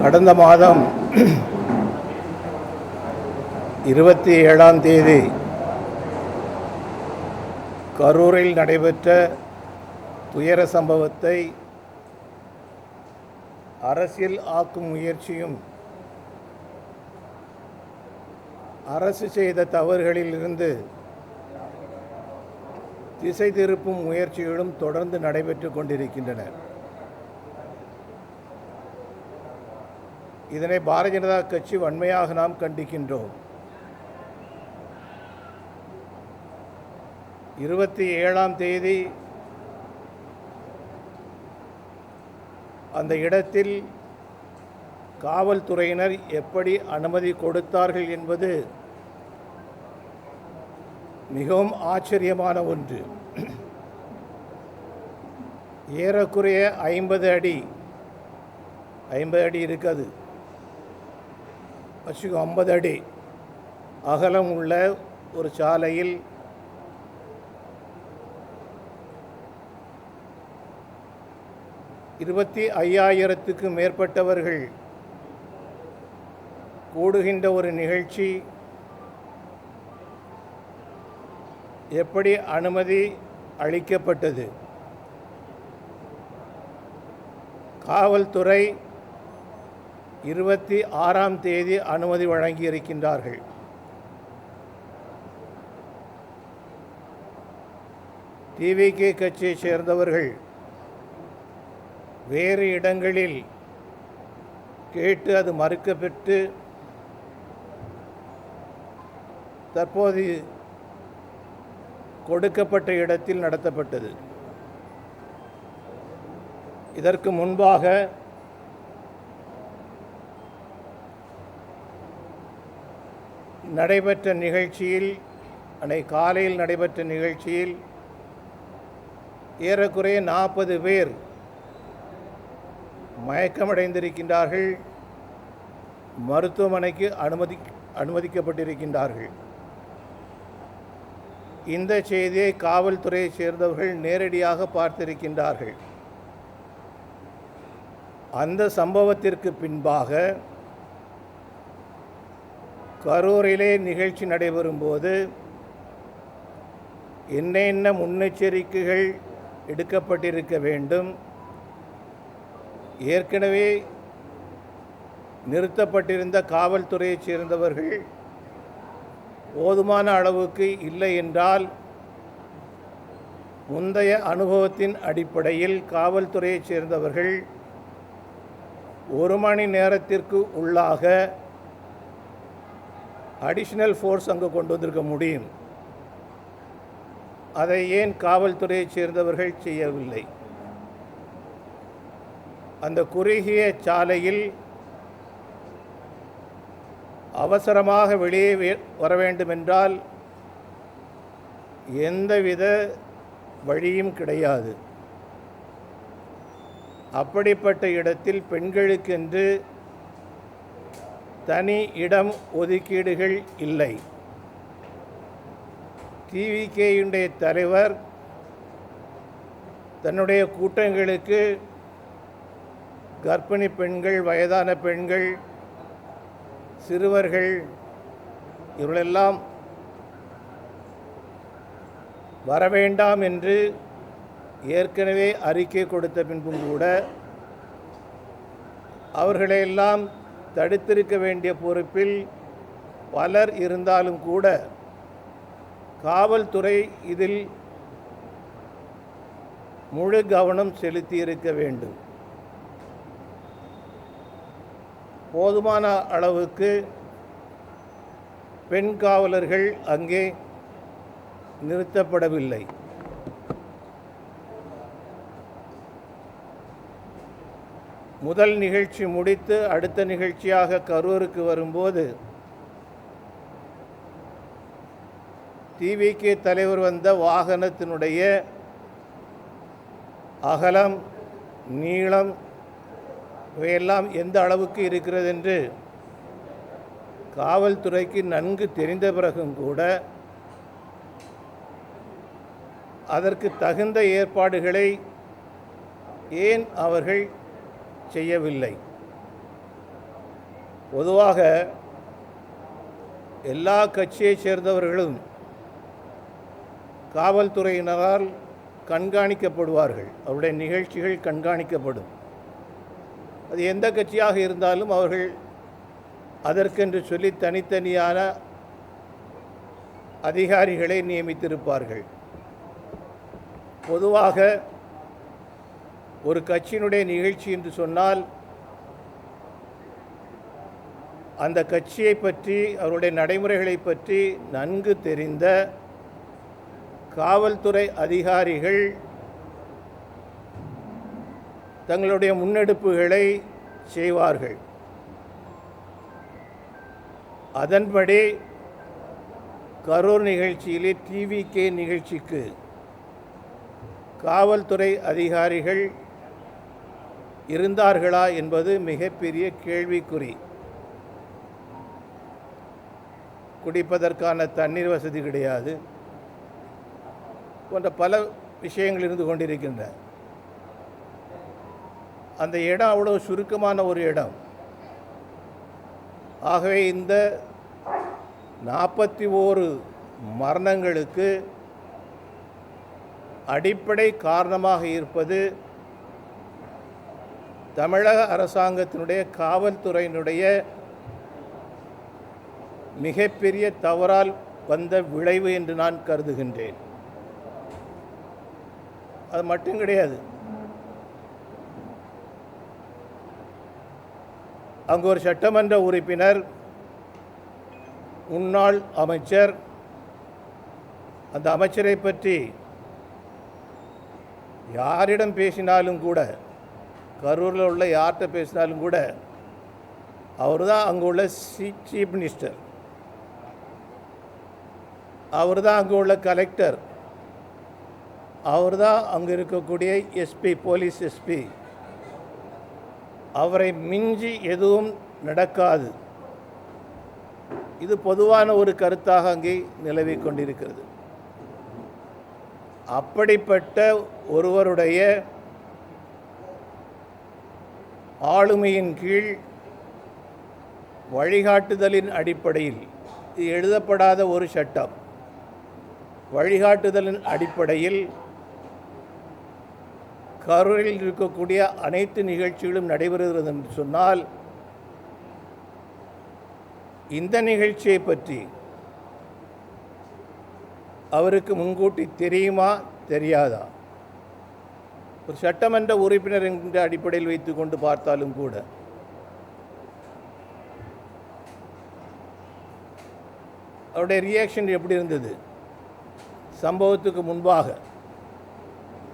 கடந்த மாதம் இருபத்தி ஏழாம் தேதி கரூரில் நடைபெற்ற துயர சம்பவத்தை அரசியல் ஆக்கும் முயற்சியும் அரசு செய்த தவறுகளிலிருந்து திசை திருப்பும் முயற்சிகளும் தொடர்ந்து நடைபெற்று கொண்டிருக்கின்றன. இதனை பாரதிய ஜனதா கட்சி வன்மையாக நாம் கண்டிக்கின்றோம். இருபத்தி ஏழாம் தேதி அந்த இடத்தில் காவல்துறையினர் எப்படி அனுமதி கொடுத்தார்கள் என்பது மிகவும் ஆச்சரியமான ஒன்று. ஏறக்குறைய ஐம்பது அடி ஐம்பது அடி இருக்காது. வச்சுக்கோ ஐம்பது அடி அகலம் உள்ள ஒரு சாலையில் இருபத்தி ஐயாயிரத்துக்கு மேற்பட்டவர்கள் கூடுகின்ற ஒரு நிகழ்ச்சி எப்படி அனுமதி அளிக்கப்பட்டது? காவல்துறை இருபத்தி ஆறாம் தேதி அனுமதி வழங்கியிருக்கின்றார்கள். டிவிகே கட்சியைச் சேர்ந்தவர்கள் வேறு இடங்களில் கேட்டு அது மறுக்கப்பட்டு தற்போது கொடுக்கப்பட்ட இடத்தில் நடத்தப்பட்டது. இதற்கு முன்பாக நடைபெற்ற நிகழ்ச்சியில் அன்னை காலையில் நடைபெற்ற நிகழ்ச்சியில் ஏறக்குறைய நாற்பது பேர் மயக்கமடைந்திருக்கின்றார்கள். மருத்துவமனைக்கு அனுமதி அனுமதிக்கப்பட்டிருக்கின்றார்கள். இந்த செய்தியை காவல்துறையைச் சேர்ந்தவர்கள் நேரடியாக பார்த்திருக்கின்றார்கள். அந்த சம்பவத்திற்கு பின்பாக கரூரிலே நிகழ்ச்சி நடைபெறும்போது என்னென்ன முன்னெச்சரிக்கைகள் எடுக்கப்பட்டிருக்க வேண்டும் ஏற்கனவே நிறுத்தப்பட்டிருந்த காவல்துறையைச் சேர்ந்தவர்கள் போதுமான அளவுக்கு இல்லை என்றால் முந்தைய அனுபவத்தின் அடிப்படையில் காவல்துறையைச் சேர்ந்தவர்கள் ஒரு மணி நேரத்திற்கு உள்ளாக அடிஷனல் ஃபோர்ஸ் அங்கு கொண்டு வந்திருக்க முடியும். அதை ஏன் காவல்துறையைச் சேர்ந்தவர்கள் செய்யவில்லை? அந்த குறுகிய சாலையில் அவசரமாக வெளியே வே- வர வேண்டுமென்றால் எந்தவித வழியும் கிடையாது. அப்படிப்பட்ட இடத்தில் பெண்களுக்கென்று தனி இடம் ஒதுக்கீடுகள் இல்லை. டிவிகேயுடைய தலைவர் தன்னுடைய கூட்டங்களுக்கு கர்ப்பிணி பெண்கள் வயதான பெண்கள் சிறுவர்கள் இவர்களெல்லாம் வரவேண்டாம் என்று ஏற்கனவே அறிக்கை கொடுத்த பின்பும் கூட அவர்களையெல்லாம் தடுத்திருக்க வேண்டிய பொறுப்பில் பலர் இருந்தாலும் கூட காவல்துறை இதில் முழு கவனம் செலுத்தியிருக்க வேண்டும். போதுமான அளவுக்கு பெண் காவலர்கள் அங்கே நிறுத்தப்படவில்லை. முதல் நிகழ்ச்சி முடித்து அடுத்த நிகழ்ச்சியாக கரூருக்கு வரும்போது டிவிகே தலைவர் வந்த வாகனத்தினுடைய அகலம் நீளம் இவையெல்லாம் எந்த அளவுக்கு இருக்கிறது என்று காவல்துறைக்கு நன்கு தெரிந்த பிறகும் கூட அதற்கு தகுந்த ஏற்பாடுகளை ஏன் அவர்கள் செய்யவில்லை. பொதுவாக எல்லா கட்சியைச் சேர்ந்தவர்களும் காவல்துறையினரால் கண்காணிக்கப்படுவார்கள். அவருடைய நிகழ்ச்சிகள் கண்காணிக்கப்படும். அது எந்த கட்சியாக இருந்தாலும் அவர்கள் அதற்கென்று சொல்லி தனித்தனியான அதிகாரிகளை நியமித்திருப்பார்கள். பொதுவாக ஒரு கட்சியினுடைய நிகழ்ச்சி என்று சொன்னால் அந்த கட்சியை பற்றி அவருடைய நடைமுறைகளை பற்றி நன்கு தெரிந்த காவல்துறை அதிகாரிகள் தங்களுடைய முன்னெடுப்புகளை செய்வார்கள். அதன்படி கரூர் நிகழ்ச்சியிலே டிவிகே நிகழ்ச்சிக்கு காவல்துறை அதிகாரிகள் இருந்தார்களா என்பது மிகப்பெரிய கேள்விக்குறி. குடிப்பதற்கான தண்ணீர் வசதி கிடையாது. போன்ற பல விஷயங்கள் இருந்து கொண்டிருக்கின்றன அந்த இடம் அவ்வளோ சுருக்கமான ஒரு இடம். ஆகவே இந்த நாற்பத்தி ஓரு மரணங்களுக்கு அடிப்படை காரணமாக இருப்பது தமிழக அரசாங்கத்தினுடைய காவல்துறையினுடைய மிகப்பெரிய தவறால் வந்த விளைவு என்று நான் கருதுகின்றேன். அது மட்டும் கிடையாது. அங்கு ஒரு சட்டமன்ற உறுப்பினர் முன்னாள் அமைச்சர் அந்த அமைச்சரை பற்றி யாரிடம் பேசினாலும் கூட கரூரில் உள்ள யார்கிட்ட பேசினாலும் கூட அவர் தான் அங்கே உள்ள சீஃப் மினிஸ்டர் அவர் தான் அங்கே உள்ள கலெக்டர் அவர் தான் அங்கே இருக்கக்கூடிய எஸ்பி போலீஸ் எஸ்பி அவரை மிஞ்சி எதுவும் நடக்காது. இது பொதுவான ஒரு கருத்தாக அங்கே நிலவி கொண்டிருக்கிறது. அப்படிப்பட்ட ஒருவருடைய ஆளுமையின் கீழ் வழிகாட்டுதலின் அடிப்படையில் இது எழுதப்படாத ஒரு சட்டம். வழிகாட்டுதலின் அடிப்படையில் கரூரில் இருக்கக்கூடிய அனைத்து நிகழ்ச்சிகளும் நடைபெறுகிறது என்று சொன்னால் இந்த நிகழ்ச்சியை பற்றி அவருக்கு முன்கூட்டி தெரியுமா? தெரியாதா? ஒரு சட்டமன்ற உறுப்பினர் என்கின்ற அடிப்படையில் வைத்துக்கொண்டு பார்த்தாலும் கூட அவருடைய ரியாக்ஷன் எப்படி இருந்தது? சம்பவத்துக்கு முன்பாக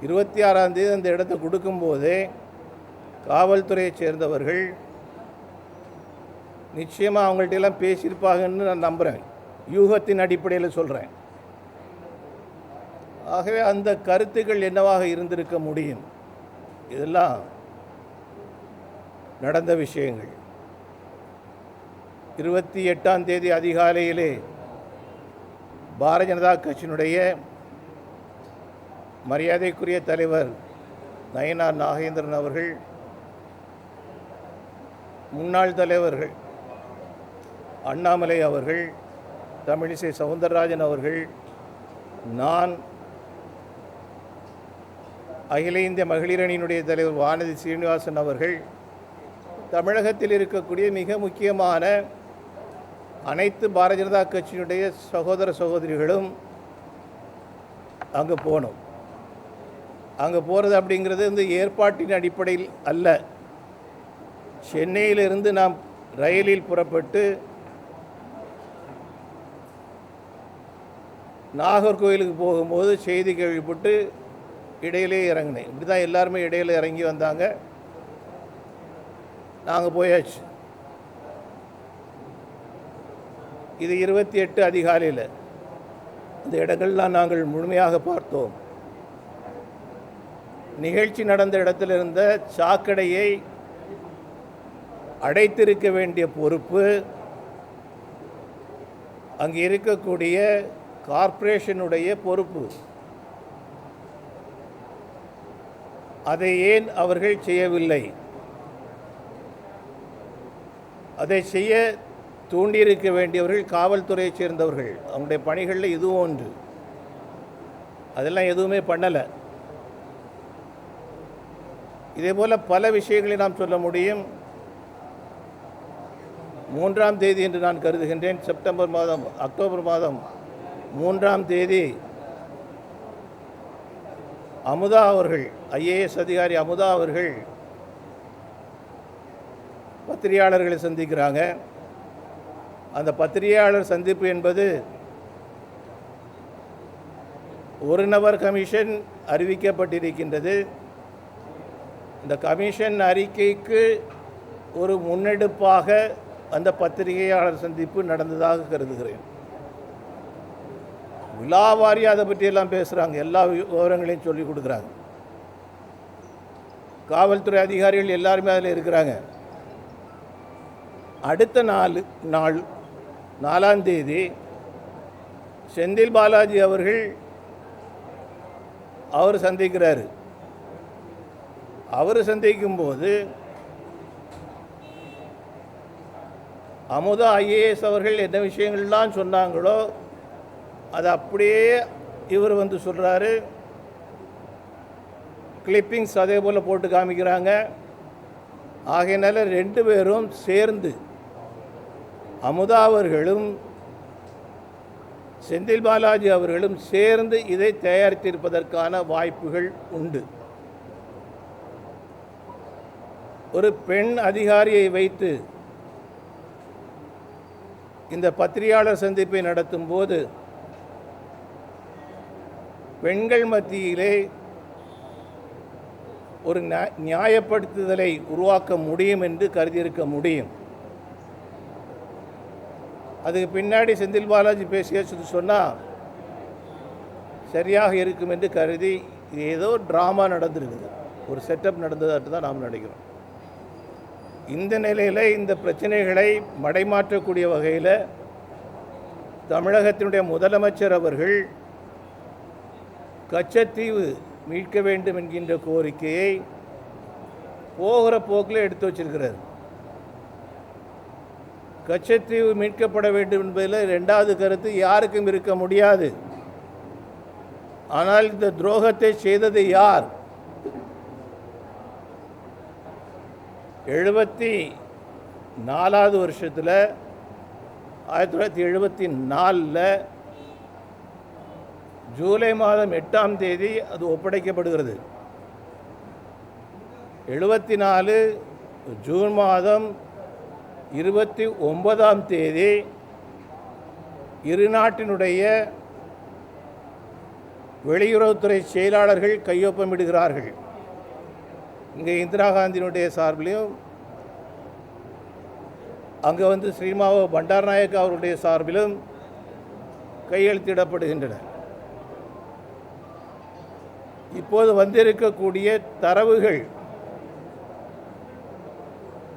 இருபத்தி ஆறாம் தேதி அந்த இடத்தை கொடுக்கும்போதே காவல்துறையைச் சேர்ந்தவர்கள் நிச்சயமாக அவங்கள்ட்ட எல்லாம் பேசியிருப்பாங்கன்னு நான் நம்புகிறேன் யூகத்தின் அடிப்படையில் சொல்கிறேன் ஆகவே அந்த கருத்துக்கள் என்னவாக இருந்திருக்க முடியும்? இதெல்லாம் நடந்த விஷயங்கள். இருபத்தி எட்டாம் தேதி அதிகாலையிலே பாரதிய ஜனதா கட்சியினுடைய மரியாதைக்குரிய தலைவர் நயனார் நாகேந்திரன் அவர்கள் முன்னாள் தலைவர்கள் அண்ணாமலை அவர்கள் தமிழிசை சவுந்தரராஜன் அவர்கள் நான் அகில இந்திய மகளிரணியினுடைய தலைவர் வானதி சீனிவாசன் அவர்கள் தமிழகத்தில் இருக்கக்கூடிய மிக முக்கியமான அனைத்து பாரதிய ஜனதா கட்சியினுடைய சகோதர சகோதரிகளும் அங்கே போனோம் அங்கே போகிறது அப்படிங்கிறது வந்து ஏற்பாட்டின் அடிப்படையில் அல்ல. சென்னையிலிருந்து நாம் ரயிலில் புறப்பட்டு நாகர்கோவிலுக்கு போகும்போது செய்தி கேள்விப்பட்டு இடையிலே இறங்கினேன். இப்படி தான் எல்லாருமே இடையில் இறங்கி வந்தாங்க. நாங்கள் போயாச்சு. இது இருபத்தி எட்டு அதிகாலையில். இந்த இடங்கள்லாம் நாங்கள் முழுமையாக பார்த்தோம். நிகழ்ச்சி நடந்த இடத்தில் இருந்த சாக்கடையை அடைத்திருக்க வேண்டிய பொறுப்பு அங்கே இருக்கக்கூடிய கார்ப்பரேஷனுடைய பொறுப்பு. அதை ஏன் அவர்கள் செய்யவில்லை? அதை செய்ய தூண்டியிருக்க வேண்டியவர்கள் காவல்துறையைச் சேர்ந்தவர்கள். அவங்களுடைய பணிகளில் இதுவும் ஒன்று. அதெல்லாம் எதுவுமே பண்ணலை. இதே போல் பல விஷயங்களை நாம் சொல்ல முடியும். மூன்றாம் தேதி என்று நான் கருதுகின்றேன். செப்டம்பர் மாதம் அக்டோபர் மாதம் மூன்றாம் தேதி அமுதா அவர்கள் ஐஏஎஸ் அதிகாரி அமுதா அவர்கள் பத்திரிகையாளர்களை சந்திக்கிறாங்க. அந்த பத்திரிகையாளர் சந்திப்பு என்பது ஒரு நபர் கமிஷன் அறிவிக்கப்பட்டிருக்கின்றது. இந்த கமிஷன் அறிக்கைக்கு ஒரு முன்னெடுப்பாக அந்த பத்திரிகையாளர் சந்திப்பு நடந்ததாக கருதுகிறேன். விழாவாரி அதை பற்றியெல்லாம் பேசுகிறாங்க எல்லா விவரங்களையும் சொல்லி கொடுக்குறாங்க. காவல்துறை அதிகாரிகள் எல்லாருமே அதில் இருக்கிறாங்க. அடுத்த நாள் நாள் நாலாம் தேதி செந்தில் பாலாஜி அவர்கள் அவர் சந்திக்கிறாரு. அவர் சந்திக்கும்போது அமுதா ஐஏஎஸ் அவர்கள் என்ன விஷயங்கள்லாம் சொன்னாங்களோ அது அப்படியே இவர் வந்து சொல்கிறாரு கிளிப்பிங்ஸ் அதே போல் போட்டு காமிக்கிறாங்க. ஆகையினால ரெண்டு பேரும் சேர்ந்து அமுதா அவர்களும் செந்தில் பாலாஜி அவர்களும் சேர்ந்து இதை தயாரித்திருப்பதற்கான வாய்ப்புகள் உண்டு. ஒரு பெண் அதிகாரியை வைத்து இந்த பத்திரிகையாளர் சந்திப்பை நடத்தும் போது பெண்கள் மத்தியிலே ஒரு நியா- நியாயப்படுத்துதலை உருவாக்க முடியும் என்று கருதியிருக்க முடியும். அதுக்கு பின்னாடி செந்தில் பாலாஜி பேசிய சொன்னால் சரியாக இருக்கும் என்று கருதி இது ஏதோ ட்ராமா நடந்திருக்குது. ஒரு செட்டப் நடந்ததாட்டு தான் நாம் நினைக்கிறோம். இந்த நிலையில் இந்த பிரச்சனைகளை மடைமாற்றக்கூடிய வகையில் தமிழகத்தினுடைய முதலமைச்சர் அவர்கள் கச்சத்தீவு மீட்க வேண்டும் என்கின்ற கோரிக்கையை போகிற போக்கில் எடுத்து வச்சிருக்கிறார். கச்சத்தீவு மீட்கப்பட வேண்டும் என்பதில் ரெண்டாவது கருத்து யாருக்கும் இருக்க முடியாது. ஆனால் இந்த துரோகத்தை செய்தது யார்? எழுபத்தி நாலாவது வருஷத்தில் ஆயிரத்தி தொள்ளாயிரத்தி எழுபத்தி நாலில் ஜூலை மாதம் எட்டாம் தேதி அது ஒப்படைக்கப்படுகிறது. எழுபத்தி நாலு ஜூன் மாதம் இருபத்தி ஒன்பதாம் தேதி இரு நாட்டினுடைய வெளியுறவுத்துறை செயலாளர்கள் கையொப்பமிடுகிறார்கள். இங்கே இந்திரா காந்தியினுடைய சார்பிலையும் அங்கே வந்து ஸ்ரீமாவோ பண்டாரநாயக் அவருடைய சார்பிலும் கையெழுத்திடப்படுகின்றன இப்போது வந்திருக்கக்கூடிய தரவுகள்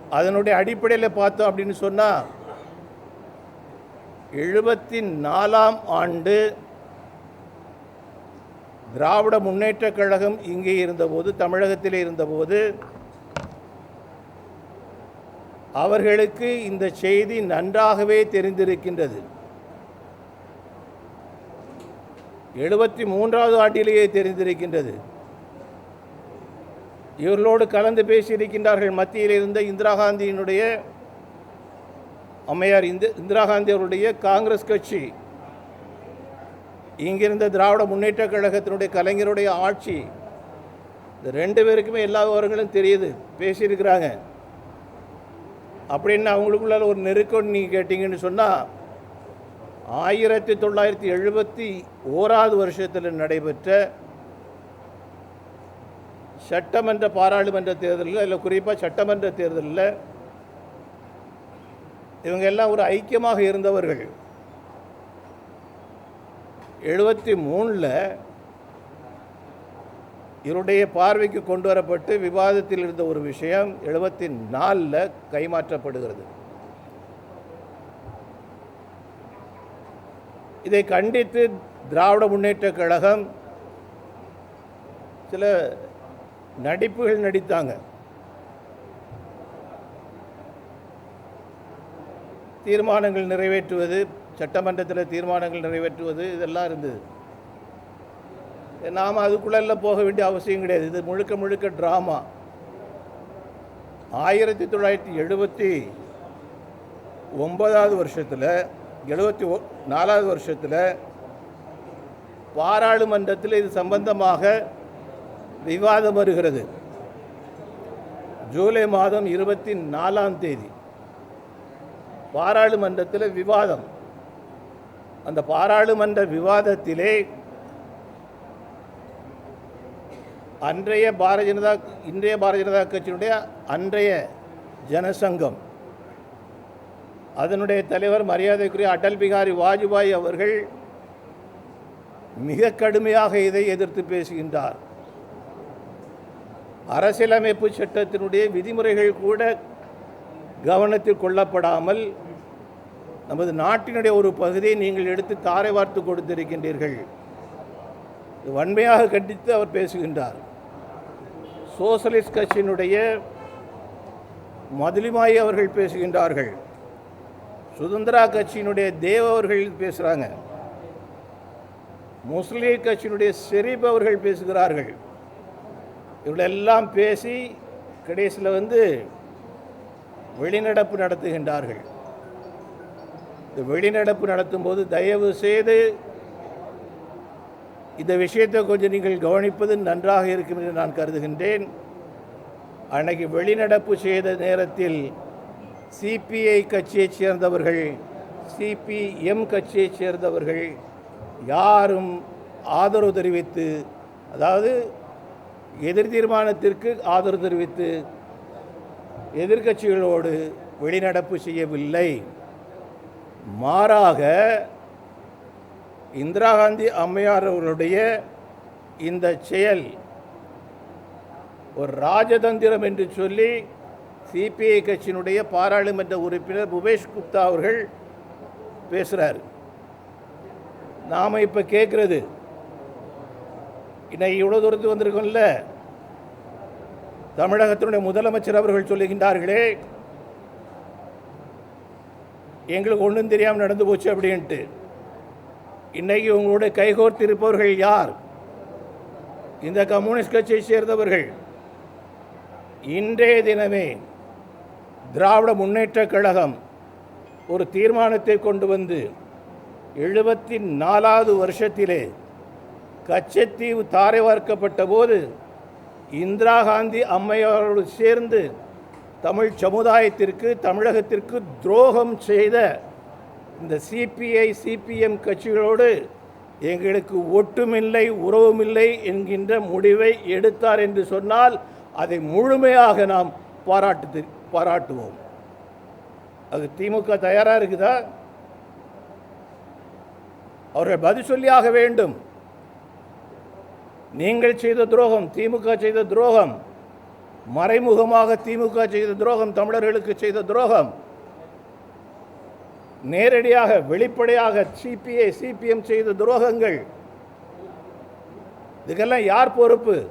அதனுடைய அடிப்படையில் பார்த்தோம் அப்படின்னு சொன்னால் எழுபத்தி நாலாம் ஆண்டு திராவிட முன்னேற்றக் கழகம் இங்கே இருந்தபோது தமிழகத்தில் இருந்தபோது அவர்களுக்கு இந்த செய்தி நன்றாகவே தெரிந்திருக்கின்றது. எழுபத்தி மூன்றாவது ஆண்டிலேயே தெரிந்திருக்கின்றது. இவர்களோடு கலந்து பேசியிருக்கின்றார்கள் மத்தியில் இருந்த இந்திரா காந்தியினுடைய அம்மையார் இந்த இந்திரா காந்தி அவருடைய காங்கிரஸ் கட்சி இங்கிருந்த திராவிட முன்னேற்றக் கழகத்தினுடைய கலைஞருடைய ஆட்சி இந்த ரெண்டு பேருக்குமே எல்லா விவரங்களும் தெரியுது பேசியிருக்கிறாங்க. அப்படின்னு அவங்களுக்குள்ள ஒரு நெருக்கம் நீங்கள் கேட்டிங்கன்னு சொன்னால் ஆயிரத்தி தொள்ளாயிரத்தி எழுபத்தி ஓராவது வருஷத்தில் நடைபெற்ற சட்டமன்ற பாராளுமன்ற தேர்தலில் இல்லை குறிப்பாக சட்டமன்ற தேர்தலில் இவங்க எல்லாம் ஒரு ஐக்கியமாக இருந்தவர்கள். எழுபத்தி மூணில் இவருடைய பார்வைக்கு கொண்டு வரப்பட்டு விவாதத்தில் இருந்த ஒரு விஷயம் எழுபத்தி நாலில் கைமாற்றப்படுகிறது. இதை கண்டித்து திராவிட முன்னேற்றக் கழகம் சில நடிப்புகள் நடித்தாங்க. தீர்மானங்கள் நிறைவேற்றுவது சட்டமன்றத்தில் தீர்மானங்கள் நிறைவேற்றுவது இதெல்லாம் இருந்தது. நாம் அதுக்குள்ளெல்லாம் போக வேண்டிய அவசியம் கிடையாது. இது முழுக்க முழுக்க ட்ராமா. ஆயிரத்தி தொள்ளாயிரத்தி எழுபத்தி ஒன்பதாவது வருஷத்தில் எழுபத்தி ஓ நாலாவது வருஷத்தில் பாராளுமன்றத்தில் இது சம்பந்தமாக விவாதம் வருகிறது. ஜூலை மாதம் இருபத்தி நாலாம் தேதி பாராளுமன்றத்தில் விவாதம். அந்த பாராளுமன்ற விவாதத்திலே அன்றைய பாரதிய ஜனதா இன்றைய பாரதிய ஜனதா கட்சியினுடைய அன்றைய ஜனசங்கம் அதனுடைய தலைவர் மரியாதைக்குரிய அடல் பிகாரி வாஜ்பாய் அவர்கள் மிக கடுமையாக இதை எதிர்த்து பேசுகின்றார். அரசியலமைப்பு சட்டத்தினுடைய விதிமுறைகள் கூட கவனத்தில் கொள்ளப்படாமல் நமது நாட்டினுடைய ஒரு பகுதியை நீங்கள் எடுத்து தாரை வார்த்து கொடுத்திருக்கின்றீர்கள். வன்மையாக கண்டித்து அவர் பேசுகின்றார். சோசலிஸ்ட் கட்சியினுடைய மதுலிமாயி அவர்கள் பேசுகின்றார்கள். சுதந்திரா கட்சியினுடைய தேவர்கள் பேசுகிறாங்க முஸ்லீம் கட்சியினுடைய செரீப் அவர்கள் பேசுகிறார்கள். இவர்களெல்லாம் பேசி கடைசியில் வந்து வெளிநடப்பு நடத்துகின்றார்கள். இந்த வெளிநடப்பு நடத்தும்போது தயவு செய்து இந்த விஷயத்தை கொஞ்சம் நீங்கள் கவனிப்பது நன்றாக இருக்கும் என்று நான் கருதுகின்றேன். அன்னைக்கு வெளிநடப்பு செய்த நேரத்தில் சிபிஐ கட்சியைச் சேர்ந்தவர்கள் சிபிஎம் கட்சியைச் சேர்ந்தவர்கள் யாரும் ஆதரவு தெரிவித்து அதாவது எதிர் தீர்மானத்திற்கு ஆதரவு தெரிவித்து எதிர்க்கட்சிகளோடு வெளிநடப்பு செய்யவில்லை. மாறாக இந்திரா காந்தி அம்மையார் அவர்களுடைய இந்த செயல் ஒரு ராஜதந்திரம் என்று சொல்லி சிபிஐ கட்சியினுடைய பாராளுமன்ற உறுப்பினர் புபேஷ் குப்தா அவர்கள் பேசுகிறார் நாம் இப்போ கேட்குறது இன்னைக்கு இவ்வளோ தூரத்துக்கு வந்திருக்கோம்ல? தமிழகத்தினுடைய முதலமைச்சர் அவர்கள் சொல்லுகின்றார்களே எங்களுக்கு ஒன்றும் தெரியாமல் நடந்து போச்சு அப்படின்ட்டு. இன்றைக்கி உங்களுடைய கைகோர்த்திருப்பவர்கள் யார்? இந்த கம்யூனிஸ்ட் கட்சியை சேர்ந்தவர்கள். இன்றைய தினமே திராவிட முன்னேற்றக் கழகம் ஒரு தீர்மானத்தை கொண்டு வந்து எழுபத்தி நாலாவது வருஷத்திலே கச்சத்தீவு தாரை வார்க்கப்பட்ட போது இந்திரா காந்தி அம்மையாரோடு சேர்ந்து தமிழ் சமுதாயத்திற்கு தமிழகத்திற்கு துரோகம் செய்த இந்த சிபிஐ சிபிஎம் கட்சிகளோடு எங்களுக்கு ஒட்டுமில்லை உறவுமில்லை என்கின்ற முடிவை எடுத்தார் என்று சொன்னால் அதை முழுமையாக நாம் பாராட்டு பாராட்டுவோம். அது திமுக தயாராக இருக்குதா? அவர்கள் பதில் சொல்லியாக வேண்டும். நீங்கள் செய்த துரோகம் திமுக செய்த துரோகம். மறைமுகமாக திமுக செய்த துரோகம் தமிழர்களுக்கு செய்த துரோகம். நேரடியாக வெளிப்படையாக சிபிஐ சிபிஎம் செய்த துரோகங்கள். இதுக்கெல்லாம் யார் பொறுப்பு?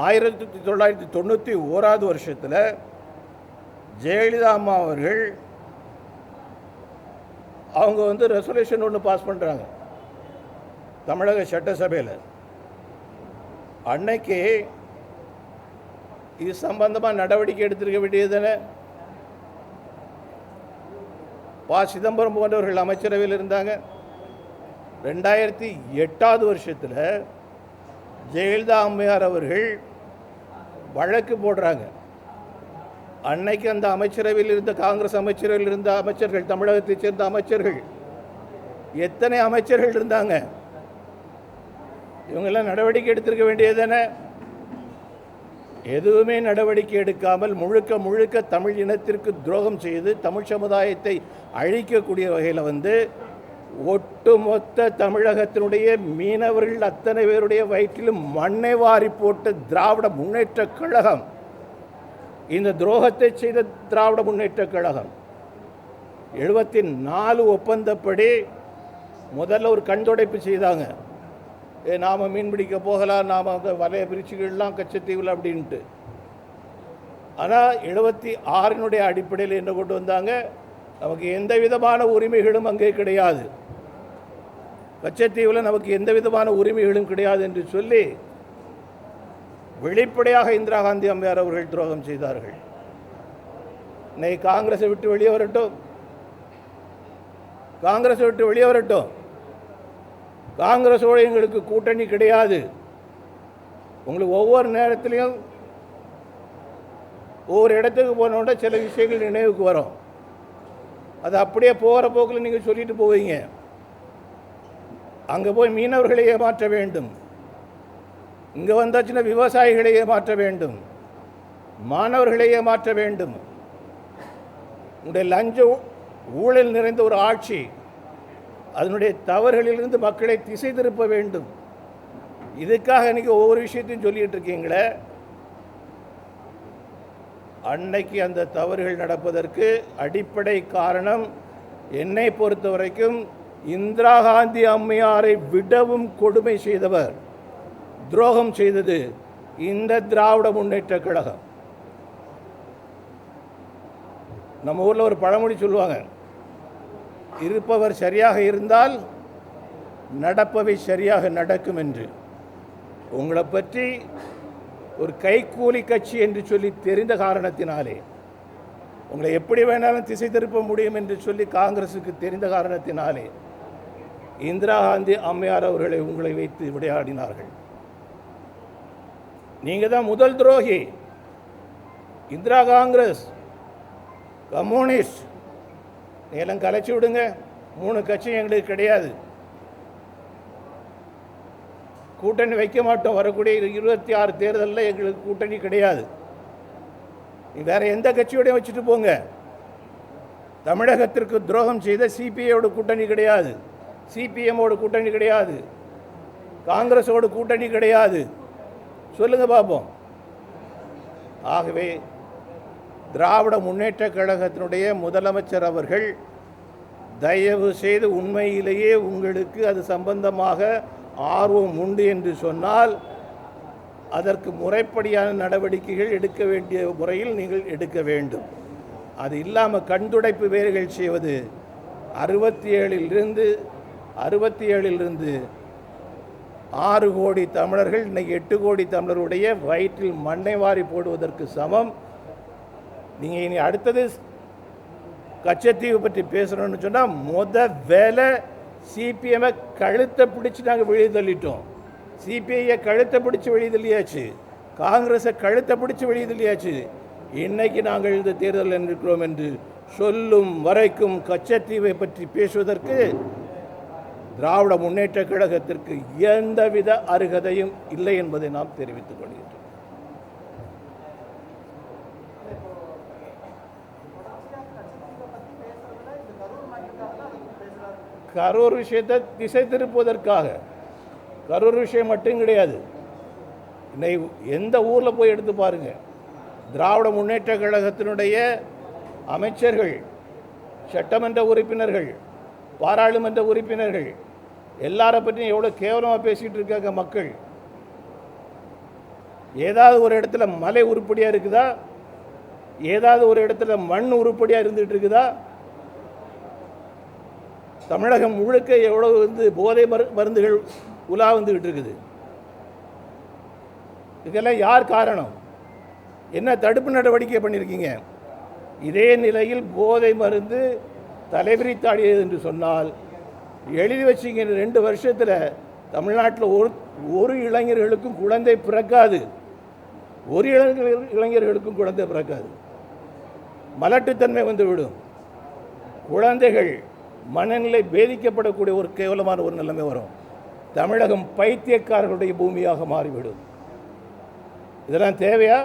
ஆயிரத்தி தொள்ளாயிரத்தி தொண்ணூற்றி ஓராவது வருஷத்தில் ஜெயலலிதா அம்மா அவர்கள் அவங்க வந்து ரெசல்யூஷன் ஒன்று பாஸ் பண்ணுறாங்க தமிழக சட்டசபையில். அன்னைக்கு இது சம்பந்தமாக நடவடிக்கை எடுத்திருக்க வேண்டியது தானே ப. சிதம்பரம் போன்றவர்கள் அமைச்சரவையில் இருந்தாங்க. ரெண்டாயிரத்தி எட்டாவது வருஷத்தில் ஜெயலலிதா அம்மையார் அவர்கள் வழக்கு போடுறாங்க. அன்னைக்கு அந்த அமைச்சரவையில் இருந்த காங்கிரஸ் அமைச்சரவையில் இருந்த அமைச்சர்கள் தமிழகத்தைச் சேர்ந்த அமைச்சர்கள் எத்தனை அமைச்சர்கள் இருந்தாங்க? இவங்கெல்லாம் நடவடிக்கை எடுத்திருக்க வேண்டியது தானே? எதுவுமே நடவடிக்கை எடுக்காமல் முழுக்க முழுக்க தமிழ் இனத்திற்கு துரோகம் செய்து தமிழ் சமுதாயத்தை அழிக்கக்கூடிய வகையில் வந்து ஒட்டுமொத்த தமிழகத்தினுடைய மீனவர்கள் அத்தனை பேருடைய வயிற்றிலும் மண்ணை வாரி போட்டு திராவிட முன்னேற்ற கழகம். இந்த துரோகத்தை செய்த திராவிட முன்னேற்ற கழகம். எழுபத்தி நாலு ஒப்பந்தப்படி முதல்ல ஒரு கண்தொடைப்பு செய்தாங்க. ஏ நாம் மீன் பிடிக்க போகலாம் நாம் அந்த வலைய பிரிச்சுகள்லாம் கச்சத்தீவில் அப்படின்ட்டு. ஆனால் எழுபத்தி ஆறினுடைய அடிப்படையில் என்ன கொண்டு வந்தாங்க? நமக்கு எந்த விதமான உரிமைகளும் அங்கே கிடையாது. லட்சத்தீவில் நமக்கு எந்த விதமான உரிமைகளும் கிடையாது என்று சொல்லி வெளிப்படையாக இந்திரா காந்தி அம்மையார் அவர்கள் துரோகம் செய்தார்கள். இன்னைக்கு காங்கிரஸை விட்டு வெளியே வரட்டும். காங்கிரஸை விட்டு வெளியே வரட்டும். காங்கிரஸோடு எங்களுக்கு கூட்டணி கிடையாது. உங்களுக்கு ஒவ்வொரு நேரத்திலையும் ஒவ்வொரு இடத்துக்கு போனோட சில விஷயங்கள் நினைவுக்கு வரும். அது அப்படியே போகிற போக்கில் நீங்கள் சொல்லிட்டு போவீங்க. அங்கே போய் மீனவர்களை ஏமாற்ற வேண்டும். இங்கே வந்தாச்சுன்னா விவசாயிகளை ஏமாற்ற வேண்டும். மாணவர்களை ஏமாற்ற வேண்டும். உங்களுடைய லஞ்ச ஊழல் நிறைந்த ஒரு ஆட்சி அதனுடைய தவறுகளிலிருந்து மக்களை திசை திருப்ப வேண்டும். இதுக்காக இன்றைக்கி ஒவ்வொரு விஷயத்தையும் சொல்லிகிட்டு இருக்கீங்களே? அன்னைக்கு அந்த தவறுகள் நடப்பதற்கு அடிப்படை காரணம் என்னை பொறுத்த வரைக்கும் இந்திரா காந்தி அம்மையாரை விடவும் கொடுமை செய்தவர் துரோகம் செய்தது இந்த திராவிட முன்னேற்ற கழகம். நம்ம ஊரில் ஒரு பழமொழி சொல்லுவாங்க இருப்பவர் சரியாக இருந்தால் நடப்பவை சரியாக நடக்கும் என்று. உங்களை பற்றி ஒரு கைக்கூலி கட்சி என்று சொல்லி தெரிந்த காரணத்தினாலே உங்களை எப்படி வேணாலும் திசை திருப்ப முடியும் என்று சொல்லி காங்கிரஸுக்கு தெரிந்த காரணத்தினாலே இந்திரா காந்தி அம்மையார் அவர்களை உங்களை வைத்து விளையாடினார்கள். நீங்கள் தான் முதல் துரோகி. இந்திரா காங்கிரஸ் கம்யூனிஸ்ட் எல்லாம் கலைச்சி விடுங்க. மூணு கட்சி எங்களுக்கு கிடையாது. கூட்டணி வைக்க மாட்டோம். வரக்கூடிய இருபத்தி ஆறு தேர்தலில் எங்களுக்கு கூட்டணி கிடையாது. வேறு எந்த கட்சியோடையும் வச்சுட்டு போங்க. தமிழகத்திற்கு துரோகம் செய்த சிபிஐயோட கூட்டணி கிடையாது. சிபிஎம்மோட கூட்டணி கிடையாது. காங்கிரஸோட கூட்டணி கிடையாது. சொல்லுங்கள் பார்ப்போம் ஆகவே திராவிட முன்னேற்ற கழகத்தினுடைய முதலமைச்சர் அவர்கள் தயவு செய்து உண்மையிலேயே உங்களுக்கு அது சம்பந்தமாக ஆர்வம் உண்டு என்று சொன்னால் அதற்கு முறைப்படியான நடவடிக்கைகள் எடுக்க வேண்டிய முறையில் நீங்கள் எடுக்க வேண்டும். அது இல்லாமல் கண்துடைப்பு வேலைகள் செய்வது அறுபத்தி ஏழிலிருந்து அறுபத்தி ஏழிலிருந்து ஆறு கோடி தமிழர்கள் இன்னைக்கு எட்டு கோடி தமிழருடைய வயிற்றில் மண்ணை வாரி போடுவதற்கு சமம். நீங்கள் இனி அடுத்தது கச்சத்தீவு பற்றி பேசணும்னு சொன்னால் முத வேலை சிபிஎம்மை கழுத்தை பிடிச்சி நாங்கள் வெளியே தள்ளிட்டோம். சிபிஐயை கழுத்தை பிடிச்சி வெளியே தள்ளியாச்சு. காங்கிரஸை கழுத்தை பிடிச்சி வெளியே தள்ளியாச்சு. இன்னைக்கு நாங்கள் இந்த தேர்தல் என்றிருக்கிறோம் என்று சொல்லும் வரைக்கும் கச்சத்தீவை பற்றி பேசுவதற்கு திராவிட முன்னேற்ற கழகத்திற்கு எந்தவித அருகதையும் இல்லை என்பதை நாம் தெரிவித்துக் கொள்கிறோம் கரூர் விஷயத்தை திசை திருப்புவதற்காக கரூர் விஷயம் மட்டும் கிடையாது. இன்னைக்கு எந்த ஊரில் போய் எடுத்து பாருங்க. திராவிட முன்னேற்ற கழகத்தினுடைய அமைச்சர்கள் சட்டமன்ற உறுப்பினர்கள் பாராளுமன்ற உறுப்பினர்கள் எல்லாரை பற்றியும் எவ்வளோ கேவலமாக பேசிகிட்டு இருக்காங்க மக்கள். ஏதாவது ஒரு இடத்துல மலை உருப்படியாக இருக்குதா? ஏதாவது ஒரு இடத்துல மண் உருப்படியாக இருந்துகிட்டு இருக்குதா? தமிழகம் முழுக்க எவ்வளோ வந்து போதை மரு மருந்துகள் உலா வந்துக்கிட்டு இருக்குது. இதுக்கெல்லாம் யார் காரணம்? என்ன தடுப்பு நடவடிக்கை பண்ணியிருக்கீங்க? இதே நிலையில் போதை மருந்து தலைவிரித்தாடியது என்று சொன்னால் எழுதி வச்சிங்க ரெண்டு வருஷத்தில் தமிழ்நாட்டில் ஒரு ஒரு இளைஞர்களுக்கும் குழந்தை பிறக்காது. ஒரு இளைஞர் இளைஞர்களுக்கும் குழந்தை பிறக்காது. மலட்டுத்தன்மை வந்துவிடும் குழந்தைகள் மனநிலை பேதிக்கப்படக்கூடிய ஒரு கேவலமான ஒரு நிலைமை வரும். தமிழகம் பைத்தியக்காரர்களுடைய பூமியாக மாறிவிடும். இதெல்லாம் தேவையா?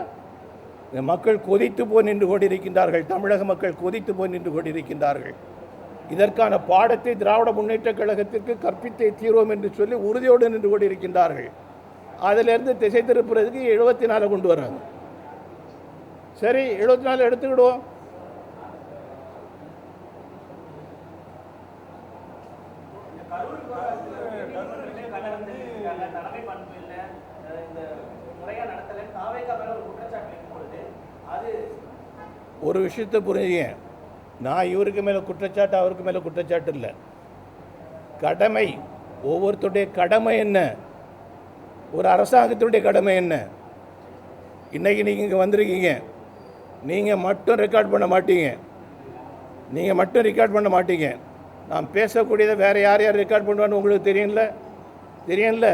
மக்கள் கொதித்து போய் நின்று கொண்டிருக்கின்றார்கள். தமிழக மக்கள் கொதித்து போய் நின்று கொண்டிருக்கின்றார்கள். இதற்கான பாடத்தை திராவிட முன்னேற்ற கழகத்திற்கு கற்பித்தே தீர்வோம் என்று சொல்லி உறுதியோடு நின்று கொண்டிருக்கின்றார்கள். அதிலிருந்து திசை திருப்புறதுக்கு எழுபத்தி நாலு கொண்டு வர்றாங்க. சரி எழுபத்தி நாலு எடுத்துக்கிடுவோம். ஒரு ஒரு விஷயத்தை புரிஞ்சுங்க. நான் இவருக்கு மேலே குற்றச்சாட்டு அவருக்கு மேலே குற்றச்சாட்டு இல்லை. கடமை ஒவ்வொருத்தருடைய கடமை என்ன? ஒரு அரசாங்கத்தினுடைய கடமை என்ன? இன்னைக்கு நீங்கள் இங்கே வந்திருக்கீங்க. நீங்கள் மட்டும் ரெக்கார்ட் பண்ண மாட்டீங்க. நீங்கள் மட்டும் ரெக்கார்ட் பண்ண மாட்டீங்க. நான் பேசக்கூடியதை வேறு யார் யார் ரெக்கார்ட் பண்ணுவான்னு உங்களுக்கு தெரியும்ல? தெரியும்ல?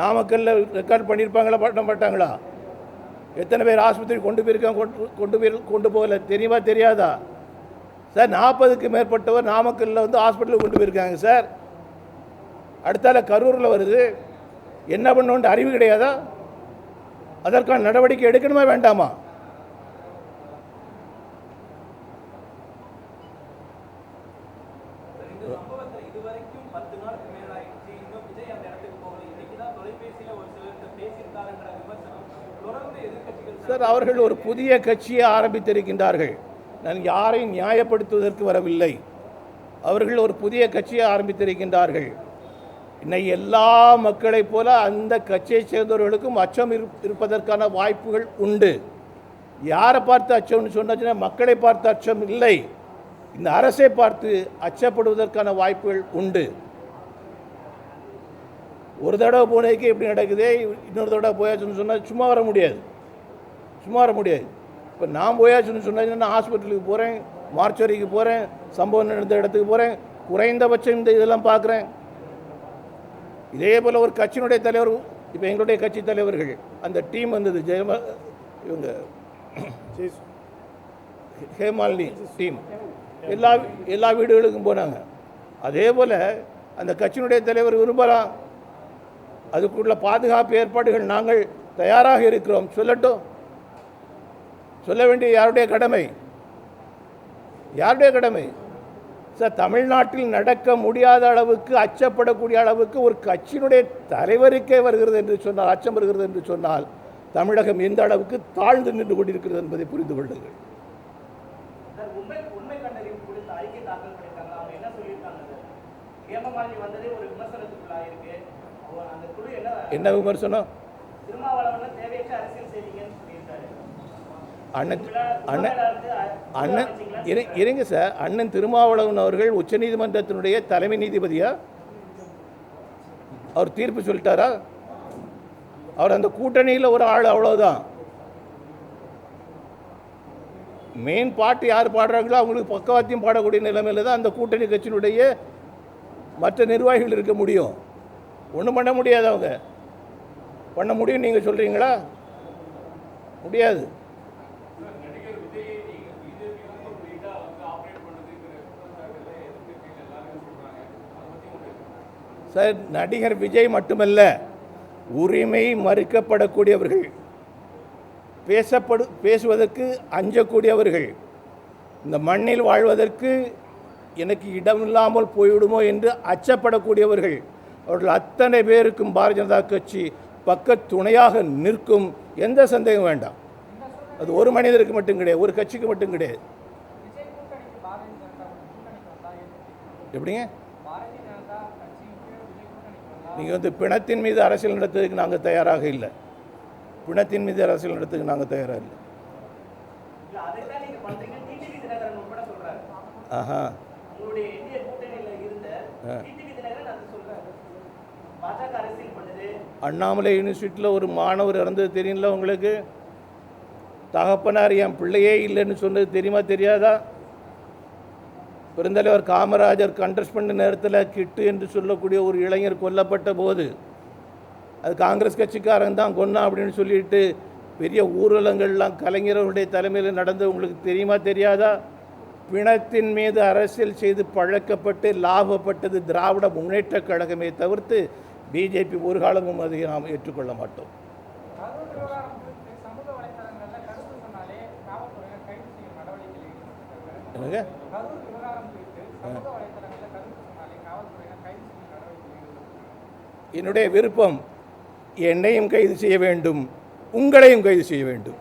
நாமக்கல்ல ரெக்கார்ட் பண்ணியிருப்பாங்களா பண்ண மாட்டாங்களா? எத்தனை பேர் ஆஸ்பத்திரி கொண்டு போயிருக்காங்க கொண்டு கொண்டு போய் கொண்டு போகல தெரியுமா தெரியாதா? சார் நாற்பதுக்கு மேற்பட்டவர் நாமக்கல்லில் வந்து ஹாஸ்பிட்டலுக்கு கொண்டு போயிருக்காங்க சார். அடுத்தால கரூரில் வருது. என்ன பண்ணணுன்ற அறிவு கிடையாதா? அதற்கான நடவடிக்கை எடுக்கணுமா வேண்டாமா? சார் அவர்கள் ஒரு புதிய கட்சியை ஆரம்பித்திருக்கின்றார்கள். நான் யாரையும் நியாயப்படுத்துவதற்கு வரவில்லை. அவர்கள் ஒரு புதிய கட்சியை ஆரம்பித்திருக்கின்றார்கள். இன்னைக்கு எல்லா மக்களைப் போல அந்த கட்சியைச் சேர்ந்தவர்களுக்கும் அச்சம் இருப்- இருப்பதற்கான வாய்ப்புகள் உண்டு. யாரை பார்த்து அச்சம்னு சொன்னாச்சுன்னா மக்களை பார்த்து அச்சம் இல்லை. இந்த அரசை பார்த்து அச்சப்படுவதற்கான வாய்ப்புகள் உண்டு. ஒரு தடவை போனதுக்கு எப்படி நடக்குது இன்னொரு தடவை போயாச்சுன்னு சொன்னால் சும்மா வர முடியாது. சும்மா வர முடியாது. இப்போ நான் போயாச்சுன்னு சொன்னா நான் ஹாஸ்பிட்டலுக்கு போகிறேன் மார்ச்சரிக்கு போகிறேன் சம்பவம் நடந்த இடத்துக்கு போகிறேன் குறைந்தபட்சம் இந்த இதெல்லாம் பார்க்குறேன். இதே போல் ஒரு கட்சியினுடைய தலைவர் இப்போ எங்களுடைய கட்சி தலைவர்கள் அந்த டீம் வந்தது ஜெயம இவங்க ஹேமாலினி டீம். எல்லா எல்லா வீடுகளுக்கும் போனாங்க. அதே போல் அந்த கட்சியினுடைய தலைவர் விரும்பலாம். அதுக்குள்ள பாதுகாப்பு ஏற்பாடுகள் நாங்கள் தயாராக இருக்கிறோம். சொல்லட்டும். சொல்ல வேண்டிய யாருடைய கடமை? யாருடைய கடமை? சார் தமிழ்நாட்டில் நடக்க முடியாத அளவுக்கு அச்சப்படக்கூடிய அளவுக்கு ஒரு கட்சியினுடைய தலைவருக்கே வருகிறது என்று சொன்னால் அச்சம் வருகிறது என்று சொன்னால் தமிழகம் எந்த அளவுக்கு தாழ்ந்து நின்று கொண்டிருக்கிறது என்பதை புரிந்து கொள்ளுங்கள். என்ன சொல்லியிருக்காங்க சார் ஹேமமாலினி வந்ததே ஒரு விமர்சனத்துக்குள்ளாயிருக்கு அவங்க அந்த குழு என்ன என்ன விமர்சனம் திருமாவளவன் தேவையற்ற அரசியல் செய்வீங்கன்னு சொல்லியிருக்காரு அண்ணன் அண்ணன் அண்ணன் இரு- இருங்க சார். அண்ணன் திருமாவளவன் அவர்கள் உச்சநீதிமன்றத்தினுடைய தலைமை நீதிபதியா? அவர் தீர்ப்பு சொல்லிட்டாரா? அவர் அந்த கூட்டணியில் ஒரு ஆள் அவ்வளோதான் மெயின் பாட்டு யார் பாடுறாங்களோ அவங்களுக்கு பக்கவாத்தியம் பாடக்கூடிய நிலைமையில் தான் அந்த கூட்டணி கட்சியினுடைய மற்ற நிர்வாகிகள் இருக்க முடியும். ஒன்றும் பண்ண முடியாது அவங்க. பண்ண முடியும் நீங்கள் சொல்கிறீங்களா முடியாது. சார் நடிகர் விஜய் மட்டுமல்ல உரிமை மறுக்கப்படக்கூடியவர்கள் பேசப்படு பேசுவதற்கு அஞ்சக்கூடியவர்கள் இந்த மண்ணில் வாழ்வதற்கு எனக்கு இடமில்லாமல் போய்விடுமோ என்று அச்சப்படக்கூடியவர்கள் அவர்கள் அத்தனை பேருக்கும் பாரதிய ஜனதா கட்சி பக்க துணையாக நிற்கும் எந்த சந்தேகம் வேண்டாம். அது ஒரு மனிதருக்கு மட்டும் கிடையாது ஒரு கட்சிக்கு மட்டும் கிடையாது. எப்படிங்க பாரதிய ஜனதா கட்சிக்கு விஜய் கூட்டணிக்கு வந்தா நீங்கள் வந்து பிணத்தின் மீது அரசியல் நடத்துறதுக்கு நாங்கள் தயாராக இல்லை. பிணத்தின் மீது அரசியல் நடத்துறதுக்கு நாங்கள் தயாராக இல்லை. ஆஹா. அண்ணாமலை யூனிவர்சிட்டியில் ஒரு மாணவர் இறந்தது தெரியும்ல உங்களுக்கு? தகப்பனார் என் பிள்ளையே இல்லைன்னு சொன்னது தெரியுமா தெரியாதா? பெருந்தலைவர் காமராஜர் கண்டஸ்ட் பண்ண நேரத்தில் கிட்டு என்று சொல்லக்கூடிய ஒரு இளைஞர் கொல்லப்பட்ட போது அது காங்கிரஸ் கட்சிக்காரன் தான் கொன்னான் அப்படின்னு சொல்லிட்டு பெரிய ஊர்வலங்கள்லாம் கலைஞர்களுடைய தலைமையில் நடந்து உங்களுக்கு தெரியுமா தெரியாதா? பிணத்தின் மீது அரசியல் செய்து பழக்கப்பட்டு லாபப்பட்டது திராவிட முன்னேற்றக் கழகமே தவிர்த்து பிஜேபி ஒரு காலமும் அதை நாம் ஏற்றுக்கொள்ள மாட்டோம். என்னங்க? என்னுடைய விருப்பம் என்னையும் கைது செய்ய வேண்டும் உங்களையும் கைது செய்ய வேண்டும்.